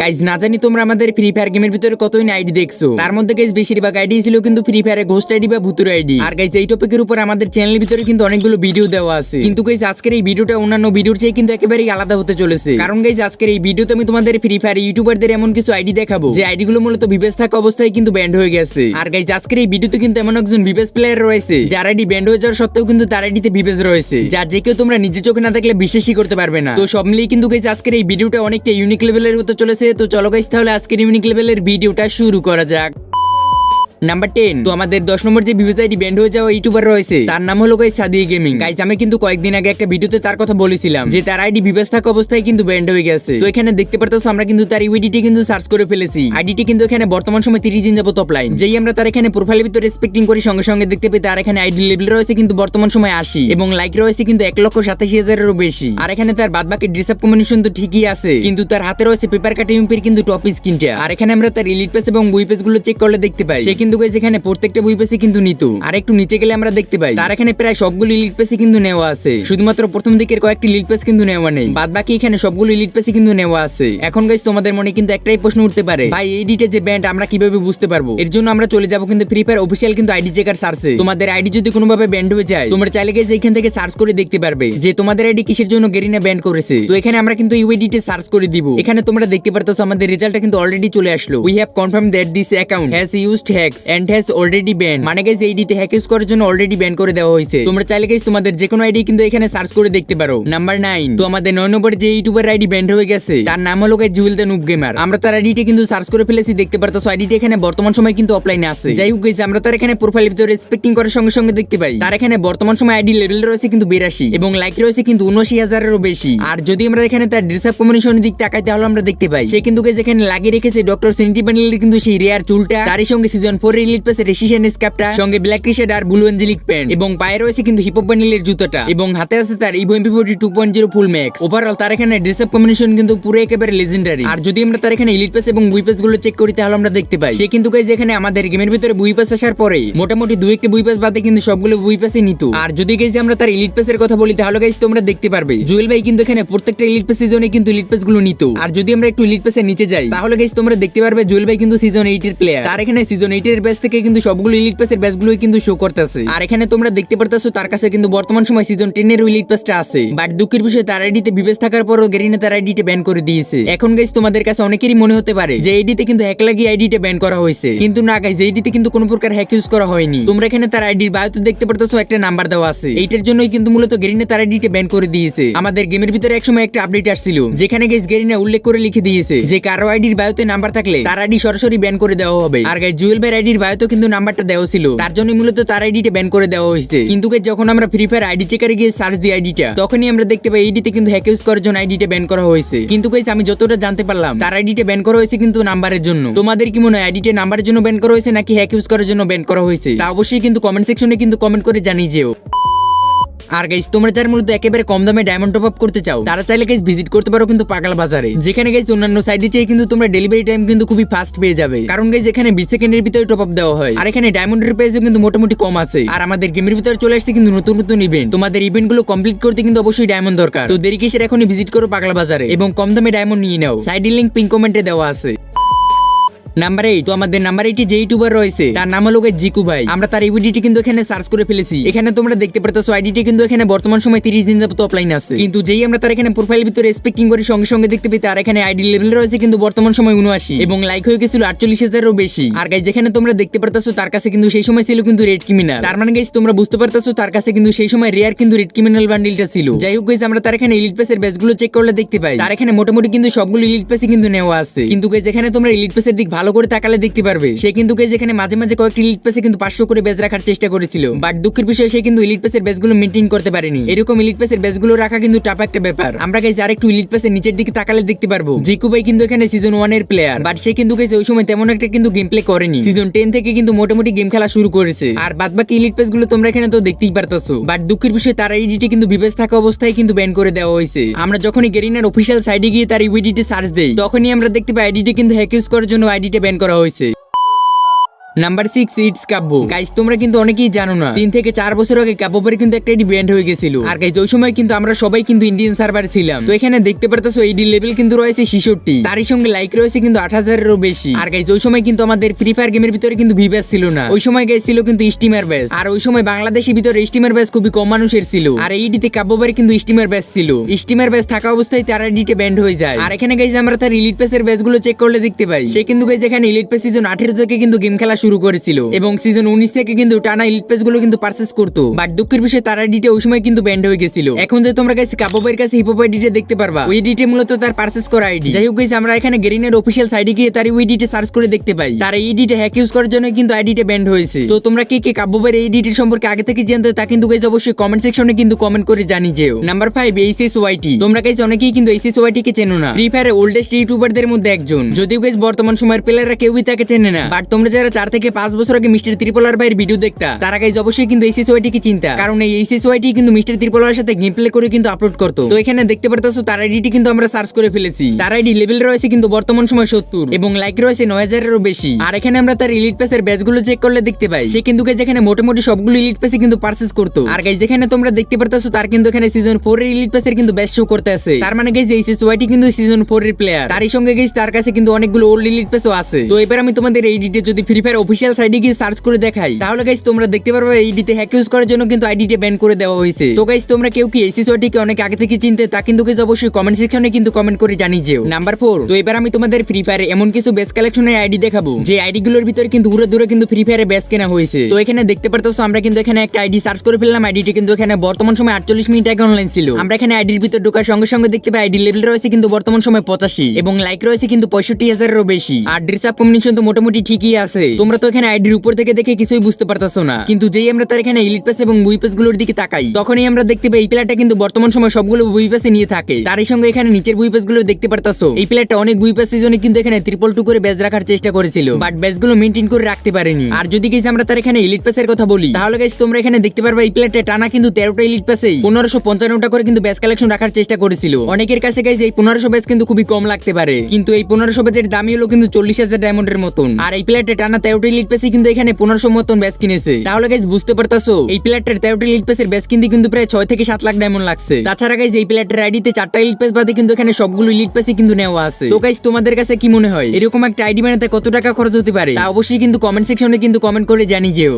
Guys না জানি তোমরা আমাদের ফ্রি ফায়ার গেমের ভিতরে কতই আইডি দেখছ। তার মধ্যে গাইজ বেশিরভাগ আইডি ছিল কিন্তু ফ্রি ফায়ারে ঘোস্ট আইডি বা ভুতুর আইডি আর গাইজ এই টপিকের উপর আমাদের চ্যানেলের ভিতরে কিন্তু অনেকগুলো ভিডিও দেওয়া আছে। কিন্তু গাইজ আজকের এই ভিডিওটা অন্যান্য ভিডিওর চেয়ে কিন্তু একেবারেই আলাদা হতে চলেছে। কারণ গাইজ আজকের এই ভিডিওতে আমি তোমাদের ফ্রি ফায়ার ইউটিউবারদের এমন কিছু আইডি দেখাবো। যে আইডি গুলো মূলত বিবেস থাকা অবস্থায় কিন্তু ব্যান্ড হয়ে গেছে। আর গাইজ আজকের এই ভিডিওতে কিন্তু এমন একজন বিবেস প্লেয়ার রয়েছে। যার আইডি ব্যান্ড হয়ে যাওয়ার সত্ত্বেও কিন্তু তার আইডিতে বিবেস রয়েছে। যা যে কেউ তোমরা নিজে চোখে না দেখলে বিশ্বাসই করতে পারবে না। তো সব মিলিয়ে কিন্তু গাইজ আজকের এই ভিডিওটা অনেকটা ইউনিক লেভেলের হতে চলেছে। তো চলো গাইস তাহলে আজকের ইউনিক লেভেলের ভিডিওটা শুরু করা যাক। নাম্বার টেন তো আমাদের দশ নম্বর যে আইডি ব্যান্ড হয়ে যাওয়া ইউটিউবার রয়েছে, তার নাম হলো গাইজ সাদি গেমিং গাইজ আমি কিন্তু কয়েকদিন আগে একটা ভিডিওতে তার কথা বলেছিলাম যে তার আইডি বিবেচ থাকা অবস্থায় কিন্তু ব্যান্ড হয়ে গেছে। তো এখানে দেখতে পারতো আমরা কিন্তু তার ইউডিটি কিন্তু সার্চ করে ফেলেছি। আইডিটি কিন্তু এখানে বর্তমান সময় তিরিশ দিন যাবত অফলাইন যেই আমরা তার এখানে প্রোফাইলের ভিতরে রেসপেক্টিং করি, সঙ্গে সঙ্গে দেখতে পাই তার এখানে আইডি লেভেল রয়েছে কিন্তু বর্তমান সময় আশি। এবং লাইক রয়েছে কিন্তু এক লক্ষ সাতাশি হাজারেরও বেশি। আর এখানে তার বাদ বাকি ডিসাপ কম্বিনেশন তো ঠিকই আছে, কিন্তু তার হাতে রয়েছে পেপার কাট ইউপির কিন্তু টপ স্ক্রিনটা আর এখানে আমরা তার ইলিট পেস এবং বুই পেসগুলো চেক করলে দেখতে পাই। সে কিন্তু guys এখানে প্রত্যেকটা বুই পেসে কিন্তু নিত। আর একটু নিচে গেলে আমরা দেখতে পাই। তার এখানে প্রায় সবগুলো ইলিট পেসে কিন্তু নেওয়া আছে। শুধুমাত্র প্রথম দিকের কয়েকটি ইলিট পেস কিন্তু নেওয়া নেই। বাদ বাকি এখানে সবগুলো ইলিট পেসে কিন্তু নেওয়া আছে। এখন গাইস তোমাদের মনে কিন্তু একটাই প্রশ্ন উঠতে পারে। ভাই, এই ডিটে যে ব্যান্ড আমরা কীভাবে বুঝতে পারব? এর জন্য আমরা চলে যাব কিন্তু ফ্রি ফায়ার অফিসিয়াল কিন্তু আইডি চেকার সার্চে তোমাদের আইডি যদি কোনোভাবে ব্যান্ড হয়ে যায়, তোমরা চাইলে গেছে এখান থেকে সার্চ করে দেখতে পারবে যে তোমাদের আইডি কিসের জন্য গেরিনা ব্যান্ড করেছে। তো এখানে আমরা কিন্তু ইউআইডিতে সার্চ করে দিব। এখানে তোমরা দেখতে পারতেছো আমাদের রেজাল্টটা কিন্তু অলরেডি চলে আসলো। We have confirm that this account has used has already banned মানে গাইস এইডিতে হ্যাক ইউজ করার জন্য অলরেডি ব্যান করে দেওয়া হয়েছে। তোমরা চাইলে গাইস তোমাদের যে কোনো আইডি কিন্তু এখানে সার্চ করে দেখতে পারো। নাম্বার নাইন তো আমাদের নয় নম্বর যে আইডি ব্যান্ড হয়ে গেছে, তার নাম হলো জুয়েল গেমার আমরা তার কিন্তু সার্চ করে ফেলেছি, দেখতে আইডিটা এখানে বর্তমান সময় কিন্তু অফলাইনে আছে। যাই হোক গাইস আমরা তার এখানে প্রোফাইল ভিতরে রেসপেক্টিং করার সঙ্গে সঙ্গে দেখতে পাই। তার এখানে বর্তমান সময় আইডি লেভেল রয়েছে কিন্তু বিরাশি, এবং লাইক রয়েছে কিন্তু উনআশি হাজারেরও বেশি। আর যদি আমরা এখানে তার ডিসাপ কম্বিনেশনের দিক তাকাই, তাহলে আমরা দেখতে পাই। সে কিন্তু এখানে লাগিয়ে রেখেছে ডক্টর সেন্টি প্যানেলের কিন্তু সেই রেয়ার চুলটা, তারই সঙ্গে সিজন ফোর রিলিট পেছে রেসিশন স্ক্যাপটা সঙ্গে ব্ল্যাক টি শার্ট আর ব্লু এঞ্জেলিক প্যান্ট এবং পায়ে রয়েছে কিন্তু হিপপ বানিলের জুতোটা। এবং হাতে আছে তার Evo MP forty two point zero full max overall তার এখানে ডিসাপ কম্বিনেশন কিন্তু পুরো একেবারে লেজেন্ডারি আর যদি আমরা তার এখানে ইলিট পেস এবং বুই পেসগুলো চেক করি, তাহলে আমরা দেখতে পাই। সে কিন্তু গাইজ এখানে আমাদের গেমের ভিতরে বুই পেস আসার পরে মোটামুটি দুই একটি বুই পেস বাদে কিন্তু সবগুলো বুই পেসই নিত। আর যদি গাইজ আমরা তার ইলিট পেসের কথা বলি, তাহলে গাইজ তোমরা দেখতে পারবে। জুয়েল ভাই কিন্তু এখানে প্রত্যেকটা ইলিট পেস সিজনে কিন্তু ইলিট পেসগুলো নিত। আর যদি আমরা একটু ইলিট পেসের নিচে যাই, তাহলে গাইজ তোমরা দেখতে পারবে জুয়েল ভাই কিন্তু সিজন এইট এর প্লেয়ার তার এখানে সিজন এইট এর ব্যাচ থেকে কিন্তু সবগুলো ইলিট পেসের ব্যাচ গুলোই কিন্তু শো করতেছে। আর এখানে তোমরা দেখতে পারতেছো, তার কাছে কিন্তু বর্তমান সময় সিজন টেন এর ইলিট পেসটা আছে। বাট দুঃখের বিষয়, তার আইডিতে বিবেচ থাকার পরও গেরিনা তার আইডিতে ব্যান করে দিয়েছে। এখন গাইজ তোমাদের কাছে অনেকেরই মনে হতে পারে যে এইডিতে কিন্তু হ্যাক লাগিয়ে আইডিতে ব্যান করা হয়েছে। কিন্তু না গাইজ এইডিতে কিন্তু কোনো প্রকার হ্যাক ইউজ করা হয়নি। তোমরা এখানে তার আইডির বায়োতে দেখতে পারতেছো, একটা নাম্বার দেওয়া আছে। এইটার জন্যই কিন্তু মূলত গেরিনা তার আইডিতে ব্যান করে দিয়েছে। আমাদের গেমের ভিতরে একসময় একটা আপডেট আসছিল, যেখানে গাইজ গেরিনা উল্লেখ করে লিখে দিয়েছে যে কারও আইডির বায়োতে নাম্বার থাকলে তার আইডি সরাসরি ব্যান করে দেওয়া হবে। আর গাইজ জুয়েল ভাই আইডির বায়োতে কিন্তু নাম্বারটা দেওয়া ছিল। তার জন্য মূলত তার আইডিটা ব্যান করে দেওয়া হয়েছে। কিন্তু যখন আমরা ফ্রি ফায়ার আইডি চেকারে গিয়ে সার্চ দিই আইডিটা, তখনই আমরা দেখতে পাই এইডিতে কিন্তু হ্যাক ইউজ করার জন্য আইডিটা ব্যান করা হয়েছে। কিন্তু গাইস আমি যতটা জানতে পারলাম, তার আইডিটা ব্যান করা হয়েছে কিন্তু নাম্বারের জন্য। তোমাদের কি মনে হয় আইডিটা নাম্বারের জন্য ব্যান করা হয়েছে নাকি হ্যাক ইউজ করার জন্য ব্যান করা হয়েছে? তা অবশ্যই কিন্তু কমেন্ট সেকশনে কিন্তু কমেন্ট করে জানিয়ে যেও। আর গাইস তোমরা যার মূলত একেবারে কম দামে ডায়মন্ড টপ আপ করতে চাও, তারা চাইলে গাইস ভিজিট করতে পারো কিন্তু পাগলা বাজারে। যেখানে গাইস অন্যান্য সাইডে চেয়ে কিন্তু তোমরা ডেলিভারি টাইম কিন্তু খুবই ফাস্ট পেয়ে যাবে। কারণ গাইস এখানে বিশ সেকেন্ডের ভিতরে টপ আপ দেওয়া হয়। আর এখানে ডায়মন্ডের প্রাইসও কিন্তু মোটামুটি কম আছে। আর আমাদের গেমের ভিতরে চলে আসছে কিন্তু নতুন নতুন ইভেন্ট তোমাদের ইভেন্টগুলো কমপ্লিট করতে কিন্তু অবশ্যই ডায়মন্ড দরকার। তো দেরি কিসের, এখনই ভিজিট করো পাগলা বাজারে। এবং কম দামে ডায়মন্ড নিয়ে নাও। সাইড লিঙ্ক পিন কমেন্টে দেওয়া আছে। নাম্বার এইট তো আমাদের নাম্বার এইটি যে ইউটিউবার রয়েছে, তার নাম হলো জিকু ভাই। আমরা তার ইউডিটি কিন্তু এখানে সার্চ করে ফেলেছি। এখানে তোমরা দেখতে পারতেছো আইডিটি কিন্তু এখানে বর্তমান সময় তিরিশ দিন যাবত অফলাইন আছে। কিন্তু যেই আমরা তার এখানে প্রোফাইল ভিতরে রেসপেক্টিং করি, সঙ্গে সঙ্গে দেখতে পাই তার এখানে আইডি লেভেল রয়েছে কিন্তু বর্তমান সময় উনআশি। এবং লাইক হয়ে গেছিল আটচল্লিশ হাজারও বেশি। আর গাইজ যেখানে তোমরা দেখতে পারতেছো, তার কাছে কিন্তু সেই সময় ছিল কিন্তু রেড ক্রিমিনাল তার মানে গাইজ তোমরা বুঝতে পারতেছো, তার কাছে কিন্তু সেই সময় রেয়ার কিন্তু রেড ক্রিমিনাল বান্ডিলটা ছিল। যাই হোক গাইজ আমরা তার এখানে ইলিট পেসের ব্যাচগুলো চেক করলে দেখতে পাই। তার এখানে মোটামুটি কিন্তু সবগুলো ইলিট পেসে কিন্তু নেওয়া আছে। কিন্তু গাইজ যেখানে তোমরা ইলিট পেসের দিক ভালো করে তাকালে দেখতে পারবে। সে কিন্তু এখানে মাঝে মাঝে কয়েকটি ইলিট পেসে কিন্তু পাঁচশো করে বেজ রাখার চেষ্টা করেছিল। বাট দুঃখের বিষয়, সে কিন্তু ইলিট পেসের বেজগুলো মেনটেন করতে পারেনি। এরকম ইলিট পেসের বেজগুলো রাখা কিন্তু টাপ একটা ব্যাপার। আমরা গাইজ আর একটু ইলিট পেসের নিচের দিকে তাকালে দেখতে পারব। জিকু ভাই কিন্তু এখানে সিজন ওয়ানের প্লেয়ার বাট সে কিন্তু গাইজ ওই সময় তেমন একটা কিন্তু গেম প্লে করেনি। সিজন টেন থেকে কিন্তু মোটামুটি গেম খেলা শুরু করেছে। আর বাদ বাকি ইলিট পেসগুলো তোমরা এখানে তো দেখতেই পারতেছো। বাট দুঃখের বিষয়ে, তার আইডিটি কিন্তু বিবেচ থাকা অবস্থায় কিন্তু ব্যান করে দেওয়া হয়েছে। আমরা যখনই গেরিনার অফিসিয়াল সাইডে গিয়ে তার ইউডিটি সার্চ দেই, তখনই আমরা দেখতে পাই আইডিটি কিন্তু হ্যাক ইউজ করার জন্য আইডিটা ব্যান করা হয়েছে। Number six it's Kabya guys তোমরা কিন্তু অনেকেই জানো না। তিন থেকে চার বছর আগে কাব্যের কিন্তু একটা ব্যান্ড হয়ে গেছিল। আর গাইস ওই সময় কিন্তু আমরা সবাই কিন্তু ইন্ডিয়ান সার্ভার ছিলাম। তো এখানে দেখতে পারতেছো এইডি লেভেল কিন্তু রয়েছে ছিষট্টি। তারই সঙ্গে লাইক রয়েছে কিন্তু আট হাজারেরও বেশি। আর গাইস ওই সময় কিন্তু আমাদের ফ্রি ফায়ার গেমের ভিতরে কিন্তু ভিব্যাস ছিল না। ওই সময় গাইস ছিল কিন্তু স্টিমার ব্যাস আর ওই সময় বাংলাদেশের ভিতরে স্টিমার ব্যাস খুবই কম মানুষের ছিল। আর এইডিতে কাব্যবারে কিন্তু স্টিমার ব্যাস ছিল। স্টিমার ব্যাস থাকা অবস্থায় তার আইডিতে ব্যান্ড হয়ে যায়। আর এখানে গাইস আমরা তার ইলিট পেসের ব্যাচগুলো চেক করলে দেখতে পাই। সে কিন্তু গাইস এখানে ইলিট পেস সিজন আঠেরো থেকে কিন্তু গেম খেলা শুরু করেছিল। এবং সিজন উনিশ থেকে কিন্তু টানা ইলিটগুলো কিন্তু পারচেস করতো। বাট দুঃখের বিষয়, তার আইডিতে ওই সময় কিন্তু ব্যান্ড হয়ে গেছিল। এখন যে তোমরা গাইস কাব্যবাইয়ের কাছে হিপোপ আইডিতে দেখতে পারবা, ওই আইডিতে মূলত তার পারচেস করা আইডি যাই হোক আমরা এখানে গেরিনের অফিসিয়াল সাইডে গিয়ে তার ওই আইডিতে সার্চ করে দেখতে পাই। তার এই আইডিতে হ্যাক ইউজ করার জন্য কিন্তু আইডিতে ব্যান্ড হয়েছে। তো তোমরা কে কে কাব্যবাইয়ের এই আইডিটির সম্পর্কে আগে থেকে জানতে তা কিন্তু গাইস অবশ্যই কমেন্ট সেকশনে কিন্তু কমেন্ট করে জানি যেও নাম্বার ফাইভ এইচএস ওয়াইটি তোমরা গাইস অনেকেই কিন্তু এইচএস ওয়াইটি কে চেনো না। ফ্রি ফায়ারের ওল্ডেস্ট ইউটিউবারদের মধ্যে একজন। যদিও গাইস বর্তমান সময়ের প্লেয়াররা কেউই তাকে চেনে না। বাট তোমরা যারা চার থেকে পাঁচ বছর আগে মিস্টার ত্রিপোলার ভাইয়ের ভিডিও দেখতা। তারা গাইস অবশ্যই কিন্তু এইচএস ওয়াইটি কে চিন্তা। কারণ এই এইচএস ওয়াইটি কিন্তু মিস্টার ত্রিপোলার সাথে গেম প্লে করে কিন্তু আপলোড করতো। তো এখানে দেখতে পারতাছো, তার আইডিটি কিন্তু আমরা সার্চ করে ফেলেছি। তার আইডি লেভেল রয়েছে কিন্তু বর্তমান সময় সত্তর এবং লাইক রয়েছে নয় হাজারেরও বেশি। আর এখানে আমরা তার ইলিট পেসের ব্যাচগুলো চেক করলে দেখতে পাই। সে কিন্তু এখানে মোটামুটি সবগুলো ইলিট পেসে কিন্তু পারচেস করতো। আর গাইজ যেখানে তোমরা দেখতে পারতাছো, তার কিন্তু এখানে সিজন ফোর এর ইলিট পেসের কিন্তু ব্যাচ শো করতে আছে। তার মানে গাইজ এই ওয়াইটি কিন্তু সিজন ফোর এর প্লেয়ার তারই সঙ্গে গাইজ তার কাছে কিন্তু অনেকগুলো ওল্ড ইলিট পেসও আছে। তো এবার আমি তোমাদের এই ডিটে যদি ফ্রি ফায়ার অফিসিয়াল সাইডে গিয়ে সার্চ করে দেখাই। তাহলে গাইস তোমরা দেখতে পারবে এই ডিতে হ্যাক ইউজ করার জন্য কিন্তু আইডিটা ব্যান করে দেওয়া হয়েছে। তো গাইজ তোমরা কেউ কি এই অনেক আগে থেকে চিনতে, তা কিন্তু গাইজ অবশ্যই কমেন্ট সেকশনে কিন্তু কমেন্ট করে জানিয়ে যেও। নাম্বার ফোর তো এবার আমি তোমাদের ফ্রি ফায়ারে এমন কিছু বেস কালেকশনের আইডি দেখাবো। যে আইডি গুলোর ভিতরে কিন্তু দূরে দূরে কিন্তু ফ্রি ফায়ারে বেস কেনা হয়েছে। তো এখানে দেখতে পারতেছো, আমরা কিন্তু এখানে একটা আইডি সার্চ করে ফেললাম। আইডিটি কিন্তু এখানে বর্তমান সময় আটচল্লিশ মিনিট আগে অনলাইন ছিল। আমরা এখানে আইডির ভিতর ঢোকার সঙ্গে সঙ্গে দেখতে পাই আইডি লেভেল রয়েছে কিন্তু বর্তমান সময় পঁচাশি। এবং লাইক রয়েছে কিন্তু পঁয়ষট্টি হাজারেরও বেশি। আর ড্রেস আপ কম্বিনেশন তো মোটামুটি ঠিকই আছে। তোমরা তো এখানে আইডির উপর থেকে দেখে কিছুই বুঝতে পারতাছো না। কিন্তু যেই আমরা তার এখানে ইলিট পেস এবং বুই পেসগুলোর দিকে তাকাই, তখনই আমরা দেখতে পাই এই প্লেয়ারটা কিন্তু বর্তমান সময় সবগুলো বুই পেসে নিয়ে থাকে। তারই সঙ্গে এখানে নিচের বুই পেসগুলো দেখতে পারতাছো। এই প্লেয়ারটা অনেক বুই পেস সিজনে কিন্তু এখানে ট্রিপল টু করে ব্যাচ রাখার চেষ্টা করেছিল বাট ব্যাচগুলো মেনটেন করে রাখতে পারেনি। আর যদি গেছি আমরা তার এখানে ইলিট পেসের কথা বলি, তাহলে গাইস তোমরা এখানে দেখতে পারবে এই প্লেয়ারটা টানা কিন্তু তেরোটা ইলিট পেসেই পনেরোশো পঞ্চান্নটা করে কিন্তু ব্যাচ কালেকশন রাখার চেষ্টা করেছিল। অনেকের কাছে গাইজ এই পনেরোশো ব্যাচ কিন্তু খুবই কম লাগতে পারে। কিন্তু এই পনেরোশো ব্যাচের দামই হলো কিন্তু চল্লিশ হাজার ডায়মন্ডের মতন। আর এই প্লেয়ারটা টানা তেরোটা লিড পেসে কিন্তু এখানে পনেরোশো মতন ব্যাস কিনেছে। তাহলে গাইজ বুঝতে এই তেরোটি পেসের ব্যাস কিনতে কিন্তু প্রায় ছয় থেকে সাত লাখ ডায়মন্ড লাগছে। তাছাড়া গাইজ এই প্লেয়ারটার আইডিতে চারটা লিট পেস বাদে কিন্তু এখানে সবগুলো লিড পেসই কিন্তু নেওয়া আছে। তো গাইজ তোমাদের কাছে কি মনে হয়? এরকম একটা আইডি বানাতে কত টাকা খরচ হতে পারে? তা অবশ্যই কিন্তু কমেন্ট সেকশনে কিন্তু কমেন্ট করে জানি যেও।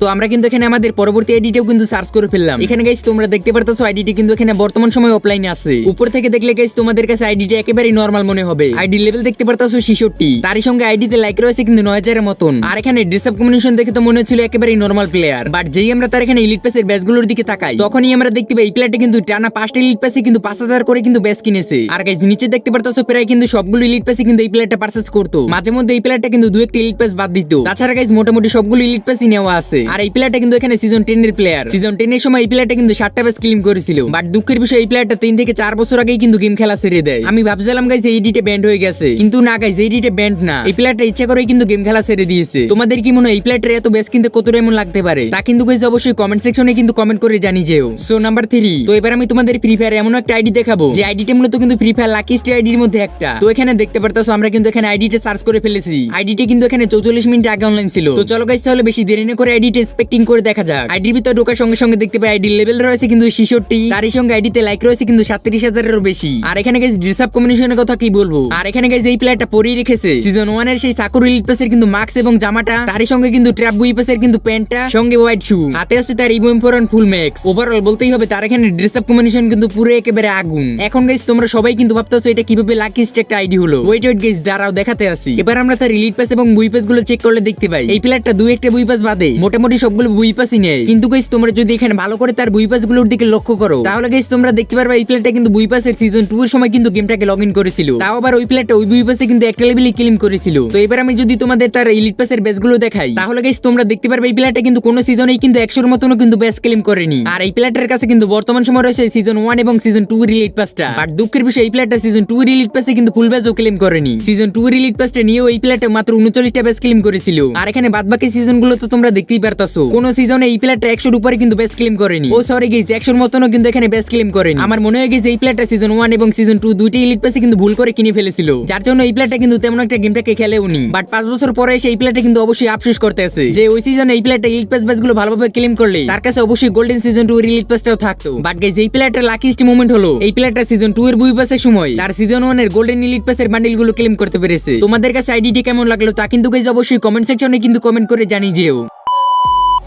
তো আমরা কিন্তু এখানে আমাদের পরবর্তী আইডিটাও কিন্তু সার্চ করে ফেললাম। এখানে গাইস তোমরা দেখতে পারতেছো আইডিটি কিন্তু এখানে বর্তমান সময় অফলাইনে আছে। উপর থেকে দেখলে গাইস তোমাদের কাছে আইডিটা একেবারেই নর্মাল মনে হবে। আইডি লেভেল দেখতে পারতেছো ছিষট্টি। তারই সঙ্গে আইডিতে লাইক রয়েছে কিন্তু নয় হাজারের মতন। আর এখানে ডিসঅ্যাপ কম্বিনেশন দেখে তো মনে হচ্ছিল একেবারেই নর্মাল প্লেয়ার বাট যেই আমরা তার এখানে ইলিট পেসের ব্যাচগুলোর দিকে তাকাই, তখনই আমরা দেখতে পাই এই প্লেয়ারটা কিন্তু টানা পাঁচটা ইলিট পেসে কিন্তু পাঁচ হাজার করে কিন্তু ব্যাচ কিনেছে। আর গাইস নিচে দেখতে পারতেছো প্রায় কিন্তু সবগুলো ইলিট পেসে কিন্তু এই প্লেয়ারটা পারচেস করতো। মাঝে মধ্যে এই প্লেয়ারটা কিন্তু দু একটা ইলিট পেস বাদ দিত। তাছাড়া গাইস মোটামুটি সবগুলো ইলিট পেসই নেওয়া আছে। আর এই প্লেয়ারটা কিন্তু এখানে সিজন টেন এর প্লেয়ার সিজন টেন এর সময় এই প্লেয়ারটা কিন্তু সাতটা ব্যাচ ক্লিম করেছিল। বাট দুঃখের বিষয়, এই প্লেয়ারটা তিন থেকে চার বছর আগেই কিন্তু গেম খেলা ছেড়ে দেয়। আমি ভাবছিলাম গাইজ এই ডিটে ব্যান্ড হয়ে গেছে। কিন্তু না গাইজ এই ডিটে ব্যান্ড না। এই প্লেয়ারটা ইচ্ছা করেই কিন্তু গেম খেলা ছেড়ে দিয়েছে। তোমাদের কি মনে হয়, এই প্লেয়ারটা এত ব্যাচ কিনতে কতটা এমন লাগতে পারে? তা কিন্তু গাইজ অবশ্যই কমেন্ট সেকশনে কিন্তু কমেন্ট করে জানি যেও। সো নাম্বার থ্রি তো এবার আমি তোমাদের ফ্রি ফায়ার এমন একটা আইডি দেখাবো। যে আইডিটা মূলত কিন্তু ফ্রি ফায়ার লাকি স্টার আইডির মধ্যে একটা। তো এখানে দেখতে পারতাছো, আমরা কিন্তু এখানে আইডিটা সার্চ করে ফেলেছি। আইডিটা কিন্তু এখানে চৌচল্লিশ মিনিট আগে অনলাইন ছিল। তো চলো গাইজ তাহলে বেশি দেরি না করে আইডিটা এক্সপেক্টিং করে দেখা যাক। আইডির ভিতর ঢোকার সঙ্গে সঙ্গে দেখতে পাই আইডি লেভেল রয়েছে কিন্তু ছিষট্টি তারই সঙ্গে আইডিতে লাইক রয়েছে কিন্তু সাতত্রিশ হাজারেরও বেশি। আর এখানে গাইজ ড্রেস আপ কম্বিনেশনের কথা কি বলব? আর এখানে গাইজ এই প্লেয়ারটা পরিয়ে রেখেছে। সিজন ওয়ানের সেই সাকুর ইলিট পেসের কিন্তু মাস্ক এবং জামাটা, তারই সঙ্গে কিন্তু ট্র্যাপ বুই পেসের কিন্তু প্যান্টটা সঙ্গে হোয়াইট শু হাতে আছে তার ইবো ইম্পোরান ফুল ম্যাক্স ওভারঅল বলতেই হবে তার এখানে ড্রেস আপ কম্বিনেশন কিন্তু পুরো একেবারে আগুন। এখন গাইজ তোমরা সবাই কিন্তু ভাবতেছো এটা কীভাবে লাকিস্ট একটা আইডি হলো। ওয়েট ওয়েট গাইজ দাঁড়াও, দেখাতে আসি। এবার আমরা তার ইলিট পেস এবং বুই পেসগুলো চেক করলে দেখতে পাই। এই প্লেয়ারটা দুই একটা বুই পাস বাদে। মোটামুটি সবগুলো বুই পাসই নেয় কিন্তু গাইজ তোমরা যদি এখানে ভালো করে তার বুই পাসগুলোর দিকে লক্ষ্য করো, তাহলে গাইজ তোমরা দেখতে পারবে এই প্লেয়ারটা কিন্তু বুই পাসের সিজন টু এর সময় কিন্তু গেমটাকে লগ ইন করেছিল। তাও আবার ওই প্লেয়ারটা ওই বুই পাসে কিন্তু একটা লেভেলই ক্লেম করেছিল। তো এবার আমি যদি তোমাদের তার ইলিট পাসের ব্যাচগুলো দেখাই, তাহলে গাইজ তোমরা দেখতে পারবে এই প্লেয়ারটা কিন্তু কোনো সিজনেই কিন্তু একশোর মতনও কিন্তু ব্যাচ ক্লেম করেনি। আর এই প্লেয়ারটার কাছে কিন্তু বর্তমান সময় রয়েছে সিজন ওয়ান এবং সিজন টু রিলিট পাসটা আর দুঃখের বিষয়, এই প্লেয়ারটা সিজন টু রিলিট পাসে কিন্তু ফুল ব্যাচও ক্লেম করেনি। সিজন টু রিলিট পাসটা নিয়েও এই প্লেয়ারটা মাত্র উনচল্লিশটা ব্যাচ ক্লেম করেছিল। আর এখানে বাদ বাকি সিজনগুলো তো তোমরা দেখতেই পারতো পারতাছো কোন সিজনে এই প্লেয়ারটা একশোর উপরে কিন্তু বেস্ট ক্লেম করেনি। ও সরি গেছে একশোর মতনও কিন্তু এখানে বেস্ট ক্লেম করেনি। আমার মনে হয় গেছে এই প্লেয়ারটা সিজন ওয়ান এবং সিজন টু দুইটি ইলিট পাসে কিন্তু ভুল করে কিনে ফেলেছিল। যার জন্য এই প্লেয়ারটা কিন্তু তেমন একটা গেমটাকে খেলেও নি বাট পাঁচ বছর পরে এসে এই প্লেয়ারটা কিন্তু অবশ্যই আফসোস করতে আছে যে ওই সিজনে এই প্লেয়ারটা ইলিট পাস ব্যাচগুলো ভালোভাবে ক্লেম করলে, তার কাছে অবশ্যই গোল্ডেন সিজন টু ইলিট পাসটাও থাকতো। বাট গাইজ এই প্লেয়ারটার লাকিস্ট মুভমেন্ট হলো, এই প্লেয়ারটা সিজন টু এর বুই পাসের সময়। তার সিজন ওয়ানের গোল্ডেন ইলিট পাসের বান্ডিলগুলো ক্লেম করতে পেরেছে। তোমাদের কাছে আইডিটি কেমন লাগল তা কিন্তু গাইজ অবশ্যই কমেন্ট সেকশনে কিন্তু কমেন্ট করে জানিয়ে যেও।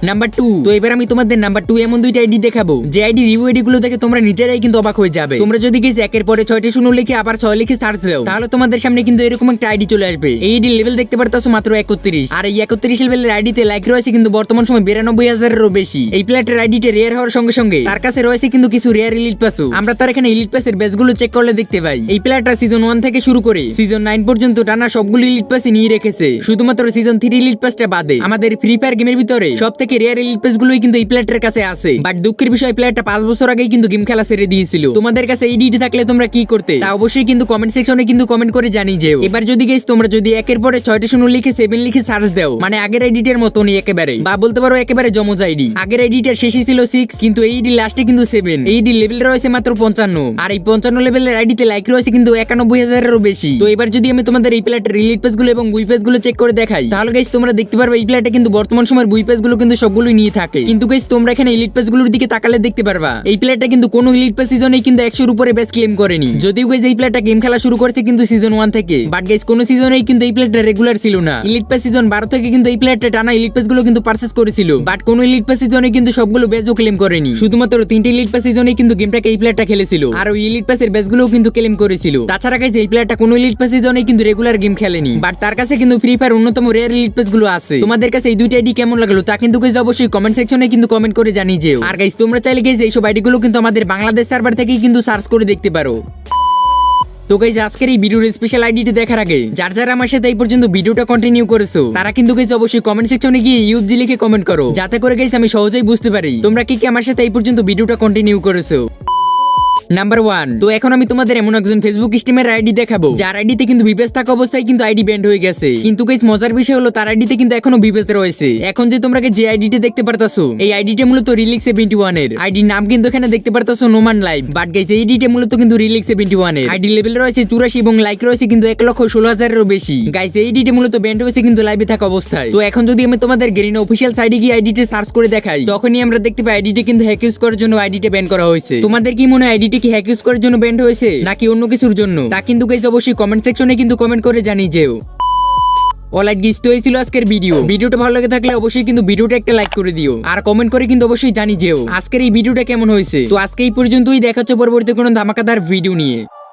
নাম্বার টু তো এবার আমি তোমাদের নাম্বার টু এমন দুইটা আইডি দেখাবো। যে আইডি রিভিউ আইডি গুলো দেখে তোমরা নিজেরাই কিন্তু অবাক হয়ে যাবে। তোমরা যদি গেছ একের পরে ছয়টা শূন্য লিখে আবার ছয় লিখে সার্চ দাও, তাহলে তোমাদের সামনে কিন্তু এরকম একটা আইডি চলে আসবে। এই আইডি লেভেল দেখতে পারতাছো মাত্র একত্রিশ। আর এই একত্রিশ লেভেলের আইডিতে লাইক রয়েছে কিন্তু বর্তমান সময় বিরানব্বই হাজারেরও বেশি। এই প্লেটের আইডিতে রেয়ার হওয়ার সঙ্গে সঙ্গে তার কাছে রয়েছে কিন্তু কিছু রেয়ার ইলিট পাসও আমরা তার এখানে ইলিট পাসের বেসগুলো চেক করলে দেখতে পাই। এই প্লেয়ারটা সিজন ওয়ান থেকে শুরু করে সিজন নাইন পর্যন্ত টানা সবগুলো ইলিট পাসই নিয়ে রেখেছে। শুধুমাত্র সিজন থ্রি ইলিট পাসটা বাদে। আমাদের ফ্রি ফায়ার গেমের ভিতরে সব থেকে রেয়ার ইলিট পাস গুলোই কিন্তু এই প্লেয়ারটার কাছে আছে। বাট দুঃখের বিষয় প্লেয়ারটা পাঁচ বছর আগেই কিন্তু গেম খেলা ছেড়ে দিয়েছিল। তোমাদের কাছে এই ডিটি থাকলে তোমরা কি করতে? তা অবশ্যই কিন্তু কমেন্ট সেকশনে কিন্তু কমেন্ট করে জানিয়ে যেও। এবার যদি গেছ তোমরা যদি একের পরে ছয়টা শূন্য লিখে সেভেন লিখে সার্চ দাও। মানে আগের আইডিটার মতনই একেবারে। বা বলতে পারো একেবারে জমজ আইডি আগের আইডিটার শেষই ছিল সিক্স কিন্তু এই ডি লাস্টে কিন্তু সেভেন এই ডি লেভেল রয়েছে মাত্র পঞ্চান্ন। আর এই পঞ্চান্ন লেভেলের আইডিতে লাইক রয়েছে কিন্তু একানব্বই হাজারেরও বেশি। তো এবার যদি আমি তোমাদের এই প্লেয়ারটার রিলিট পেজগুলো এবং বুই পেজগুলো চেক করে দেখাই, তাহলে গাইস তোমরা দেখতে পারবে এই প্লেয়ারটা কিন্তু বর্তমান সময়ের বুই পেজগুলো কিন্তু সবগুলোই নিয়ে থাকে। কিন্তু গাইস তোমরা এখানে ইলিট পেজগুলোর দিকে তাকালে দেখতে পারবা। এই প্লেয়ারটা কিন্তু কোনো ইলিট পেজ সিজনেই কিন্তু একশোর উপরে বেশ ক্লেম করেনি। যদিও গাইস এই প্লেয়ারটা গেম খেলা শুরু করেছে কিন্তু সিজন ওয়ান থেকে। বাট গাইস কোনো সিজনেই কিন্তু এই প্লেয়ারটা রেগুলার ছিল না। ইলিট পেজ সিজন বারো থেকে কিন্তু এই প্লেয়ারটা টানা ইলিট পেজগুলো কিন্তু পারচেস করেছিল। বাট কোনো ইলিট পেজ সিজনে কিন্তু সবগুলো বেজও ক্লেম করেনি। শুধুমাত্র তিনটে ইলিট পেজ সিজনেই কিন্তু গেমটাকে এই প্লেয়ারটা খেলেছিল। আর ওই ইলিট বেস গুলোও কিন্তু ক্লেম করেছিল। তাছাড়া গাইস এই প্লেয়ারটা কোনো ইলিট পেজ সিজনেই কিন্তু রেগুলার গেম খেলেনি। বাট তার কাছে কিন্তু ফ্রি ফায়ার অন্যতম রেয়ার ইলিট পেজগুলো আছে। তোমাদের কাছে এই দুইটা আইডি কেমন লাগল তা কিন্তু গাইস অবশ্যই কমেন্ট সেকশনে কিন্তু কমেন্ট করে জানিয়ে আর গাইজ তোমরা চাইলে গাইস এইসব আইডিগুলো কিন্তু আমাদের বাংলাদেশ সার্ভার থেকেই কিন্তু সার্চ করে দেখতে পারো। তো গাইজ আজকের এই ভিডিওর স্পেশাল আইডিটি দেখার আগে, যার যারা আমার সাথে এই পর্যন্ত ভিডিওটা কন্টিনিউ করেছ, তারা কিন্তু গাইজ অবশ্যই কমেন্ট সেকশনে গিয়ে ইউজি লিখে কমেন্ট করো, যাতে করে গাইজ আমি সহজেই বুঝতে পারি তোমরা কি কি আমার সাথে এই পর্যন্ত ভিডিওটা কন্টিনিউ করেছ। নাম্বার ওয়ান তো এখন আমি তোমাদের এমন একজন ফেসবুক স্টিমের আইডি দেখাবো। যার আইডিতে কিন্তু বিবেস থাকা অবস্থায় কিন্তু আইডি ব্যান্ড হয়ে গেছে। কিন্তু গাইস মজার বিষয় হলো তার আইডিতে কিন্তু এখনও বিবেস রয়েছে। এখন যে তোমরা যে আইডিটি দেখতে পারতাছো, এই আইডিটা মূলত রিলিক্স সেভেন্টি ওয়ানের। আইডির নাম কিন্তু এখানে দেখতে পারতাছো নোমান লাইভ বাট গাইস এই আইডিটা মূলত কিন্তু রিলিক্স সেভেন্টি ওয়ানের। আইডি লেভেল রয়েছে চুরাশি এবং লাইক রয়েছে কিন্তু এক লক্ষ ষোলো হাজারেরও বেশি। গাইস এই আইডিটা মূলত ব্যান্ড হয়েছে কিন্তু লাইভে থাকা অবস্থায়। তো এখন যদি আমি তোমাদের গ্রিন অফিসিয়াল সাইডে গিয়ে আইডিটা সার্চ করে দেখাই, তখনই আমরা দেখতে পাই আইডিটা কিন্তু হ্যাক ইউজ করার জন্য আইডিটা ব্যান করা হয়েছে। তোমাদের কি মনে হয় আইডিটি কি হ্যাক ইউজ করার জন্য ব্যান্ড হয়েছে? নাকি অন্য কিছুর জন্য? তা কিন্তু গাইজ অবশ্যই কমেন্ট সেকশনে কিন্তু কমেন্ট করে জানিয়ে যেও অলাইট গিস তো এই আজকের ভিডিও ভিডিওটা ভালো লাগে থাকলে অবশ্যই কিন্তু ভিডিওটা একটা লাইক করে দিও। আর কমেন্ট করে কিন্তু অবশ্যই জানিয়ে যেও আজকের এই ভিডিওটা কেমন হয়েছে? তো আজকে এই পর্যন্তই দেখাচ্ছ পরবর্তী কোনো ধামাকাদার ভিডিও নিয়ে।